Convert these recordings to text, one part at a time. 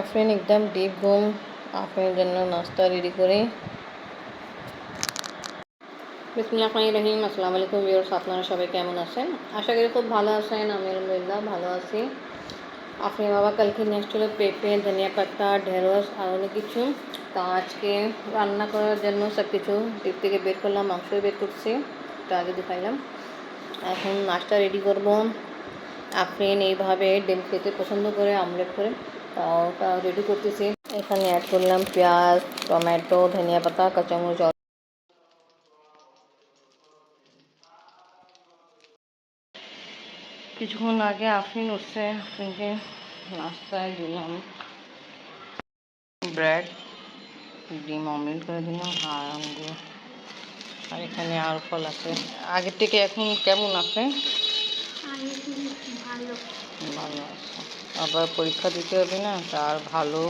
আফরিন একদম ডিপ ঘুম আফরিনের জন্য নাস্তা রেডি করি রহিম আসসালামু আলাইকুম ভিউয়ার্স আপনারা সবাই কেমন আছেন? আশা করি খুব ভালো আছেন আমি আলহামদুলিল্লাহ ভালো আছি। আপনি বাবা, কালকে নেক্সট হলো পেঁপে, ধনিয়া পাতা, ঢেঁড়স, আর অনেক কিছু। তা আজকে রান্না করার জন্য সব কিছু ডিপ থেকে বের করলাম মাংস বের করছি। একটু আগে দেখাইলাম। এখন নাস্তা রেডি করব। আফরিন এইভাবে ডিম খেতে পছন্দ করে আমলেট করে। তা ওটা রেডি করতেছি এখানে অ্যাড করলাম পেঁয়াজ টমেটো ধনিয়া পাতা কাঁচামরিচ কিছুক্ষণ আগে আফরিন উঠছে আফরিনকে নাস্তায় দিলাম ব্রেড ডিম অমলেট করে দিলাম আর আঙ্গুর। আর এখানে আর ফল আছে। আগের থেকে এখন কেমন আছে? ভালো। ভালো আছে। আবার পরীক্ষা দিতে হবে না তার ভালো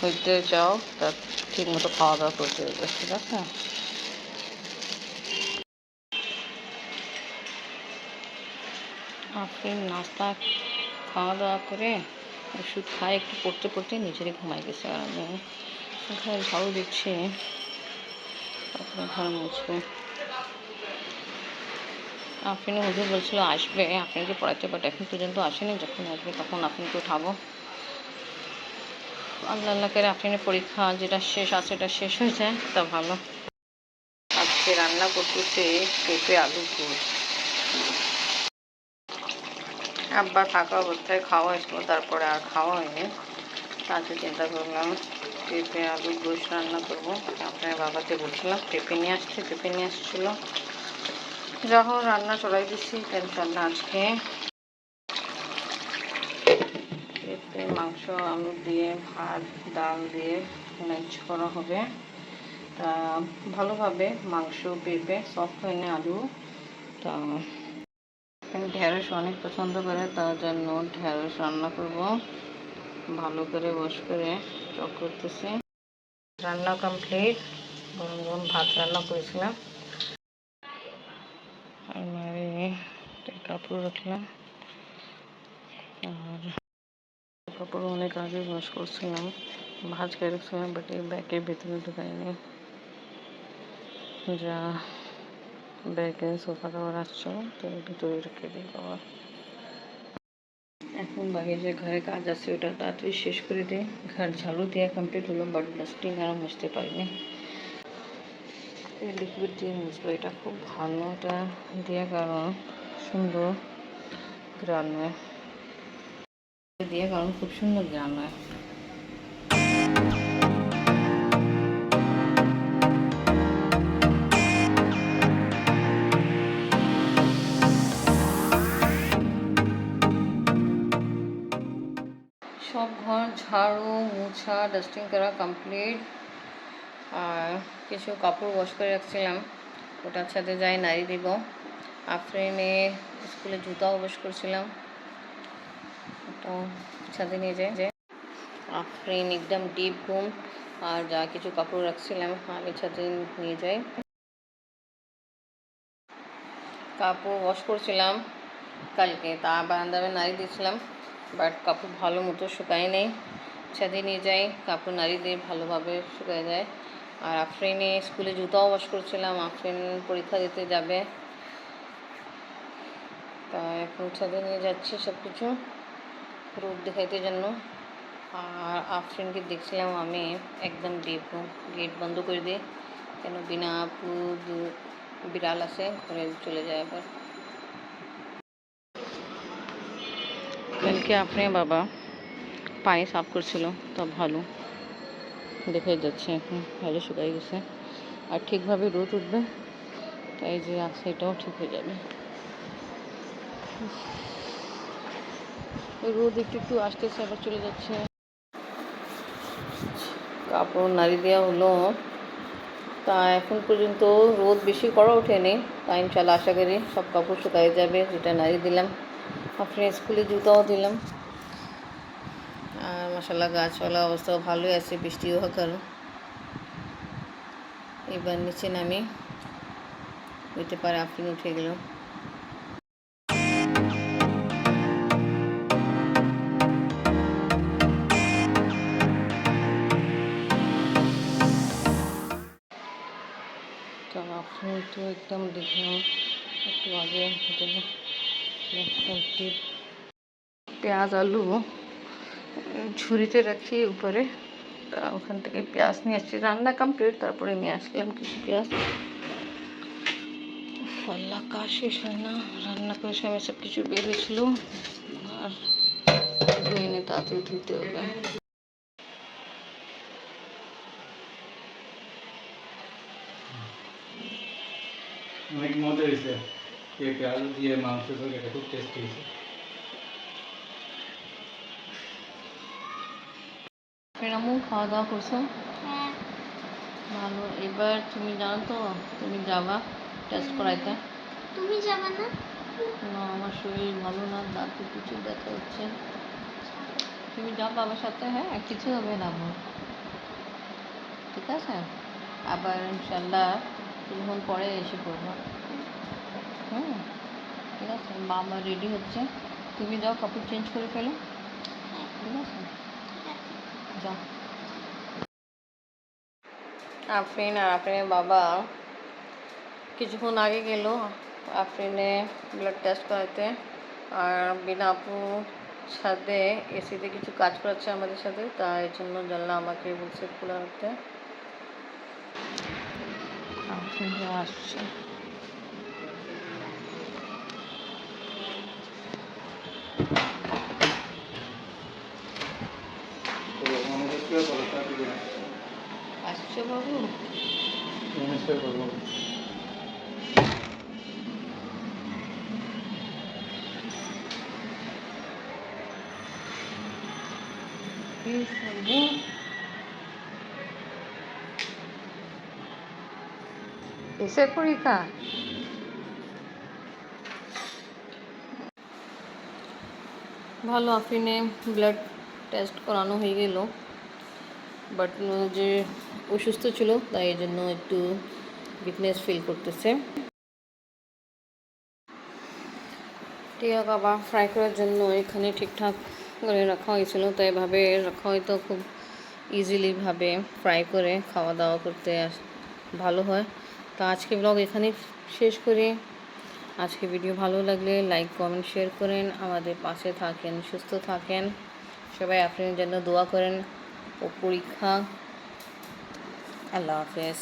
হইতে চাও, তা ঠিক মতো খাওয়া দাওয়া করতে হবে, ঠিক আছে? আফরিন নাস্তা খাওয়া দাওয়া করে ওষুধ খায়, একটু পড়তে পড়তে নিজেরই ঘুমাই গেছে, আর আমি ঝাড়ু দিচ্ছি, তারপরে ঘর মুছবো। আফরিনে হুজুর বলছিল, আসবে, আপনাকে পড়াতে বাট এখন পর্যন্ত আসেনি। যখন আসবে তখন আপনাকে উঠাবো। আল্লাহ আল্লাহ করে পরীক্ষা যেটা শেষ আছে, সেটা শেষ হয়ে যায়, তা ভালো। আজকে রান্না করতেছে পেঁপে আলু কুচ। আব্বা থাকা অবস্থায় খাওয়া হয়েছিল, তারপরে আর খাওয়া হয়নি। তাতে চিন্তা করলাম, পেঁপে আলু গোশ রান্না করব। আপনার বাবাকে বলছিলাম, পেঁপে নিয়ে আসছে, পেঁপে নিয়ে আসছিল। যখন রান্না চড়াই দিচ্ছি টেনশন না আজকে। পেঁপে মাংস, আলু দিয়ে, ভাত, ডাল দিয়ে লাঞ্চ করা হবে। তা ভালোভাবে মাংস পেঁপে সফট হয়নি আলু, তা ঢেঁড়স অনেক পছন্দ করে তার জন্য ঢেঁড়স রান্না করব। ভালো করে বস করে চক করতেছি। রান্না কমপ্লিট গরম গরম ভাত রান্না করেছিলাম। আলমারি কাপড় রাখলাম আর কাপড় অনেক আগে ওয়াশ করছিলাম ভাজ করে রাখছিলাম বাট এই ব্যাগের ভিতরে ঢুকাইনি যা ব্যাগে সোফা কাভার আসছিল তো এর ভিতরে রেখে দিই বাবা এখন বাকি যে ঘরে কাজ আছে ওটা তাড়াতাড়ি শেষ করে দিই ঘর ঝাড়ু দেওয়া কমপ্লিট হলো বাট ডাস্টিং আর মুছতে পারিনি লিকুইড দিয়ে মুছবো এটা খুব ভালো এটা দিয়ে কারণ সুন্দর গ্রান হয় দিয়ে কারণ খুব সুন্দর গ্রান হয় সব ঘর, ঝাড়ু, মুছা ডাস্টিং করা কমপ্লিট কিছু কাপড় ওয়াশ করে রাখছিলাম। ওটার সাথে যাই নাড়ি দিব। আফরিনে স্কুলে জুতাও ওয়াশ করছিলাম। ওটা ছাদে নিয়ে যাই। যে আফরিন একদম ডিপ ঘুম। আর যা কিছু কাপড় রাখছিলাম, আমি ছাদে নিয়ে যাই। কাপড় ওয়াশ করছিলাম। কালকে তা বারান্দাবে নাড়ি দিয়েছিলাম। বাট কাপড় ভালো মতো শুকায় নেই ছাদে নিয়ে যাই। কাপড় নাড়ি দিয়ে ভালোভাবে শুকায় যায়। আর আফরিনে স্কুলে জুতাও ওয়াশ করছিলাম, আফরিন পরীক্ষা দিতে যাবে। তা এখন ছাদে নিয়ে যাচ্ছি সব কিছু রোদ দেখাইতে জন্য। আর আফরিনকে দেখছিলাম আমি, একদম ডিপ গেট বন্ধ করে দিই, কেন বিনা আপু বিড়াল আছে, ঘরে চলে যায় আবার। কালকে আপনি বাবা পানি সাফ করছিল, তা ভালো। দেখে যাচ্ছে এখন ভালো শুকাই গেছে। আর ঠিকভাবে রোদ উঠবে, তাই যে আছে, এটাও ঠিক হয়ে যাবে। রোদ একটু একটু আসতেছে, আবার চলে যাচ্ছে। কাপড় নাড়ি দেওয়া হলো। তা এখন পর্যন্ত রোদ বেশি করা ওঠেনি। তাই ইনশাল্লাহ আশা করি সব কাপড় শুকাই যাবে, যেটা নাড়ি দিলাম। আপনার স্কুলে জুতাও দিলাম। আর মশালা গাছপালা অবস্থাও ভালোই আছে, বৃষ্টিও কারণ এবার নিচে নামি। হইতে পারে আপনি উঠে গেল। তো তো একদম দেখলাম একটু আগে পেঁয়াজ, আলু। ঝুড়িতে রাখি উপরে তা ওখান থেকে পেঁয়াজ নিয়ে আসছি রান্না কমপ্লিট তারপরে নিয়ে আসলাম কিছু পেঁয়াজ আল্লাহ কাজ শেষ হয় না রান্না করে সময় সব কিছু বের হয়েছিল আর ধুয়ে এনে তাড়াতাড়ি ধুতে হবে অনেক মজা হয়েছে পেঁপে আলু দিয়ে মাংস তরকারিটা খুব টেস্টি হয়েছে ফেরামু খাওয়া দাওয়া করছ? হ্যাঁ। ভালো এবার তুমি জানো তো তুমি যাবা টেস্ট করাইতে। তুমি যাবে না? না আমার শরীর ভালো না দাঁতে কিছু ব্যথা হচ্ছে। তুমি যাও বাবার সাথে হ্যাঁ? কিছু হবে না আমার। ঠিক আছে? আবার ইনশাল্লাহ কিছুক্ষণ পরে এসে পড়ব। হুম। ঠিক আছে বাবা রেডি হচ্ছে। তুমি যাও কাপড় চেঞ্জ করে ফেলো। ঠিক আছে? আফরিন আর আফরিনের বাবা কিছুক্ষণ আগে গেল আফরিনে ব্লাড টেস্ট করাতে আর বিনা আপু সাথে এসিতে কিছু কাজ করাচ্ছে আমাদের সাথে তাই জন্য জানলা আমাকে বলছে খোলা রাখতে আসছে পড়ব Please, babu. কিসের পরীক্ষা ভালো আফরিনে ব্লাড টেস্ট করানো হয়ে গেল। বাট যে অসুস্থ ছিল, তাই এই জন্য একটু উইকনেস ফিল করতেছে। টিয়া কাবাব ফ্রাই করার জন্য এখানে ঠিকঠাক করে রাখা হয়েছিল, তাই এভাবে রাখা হয়তো খুব ইজিলিভাবে ফ্রাই করে খাওয়া দাওয়া করতে ভালো হয়। তো আজকে ব্লগ এখানে শেষ করি। আজকে ভিডিও ভালো লাগলে লাইক কমেন্ট শেয়ার করেন। আমাদের পাশে থাকেন, সুস্থ থাকেন। সবাই আপনার জন্য দোয়া করেন। ও পরীক্ষা। আল্লাহ হাফেজ।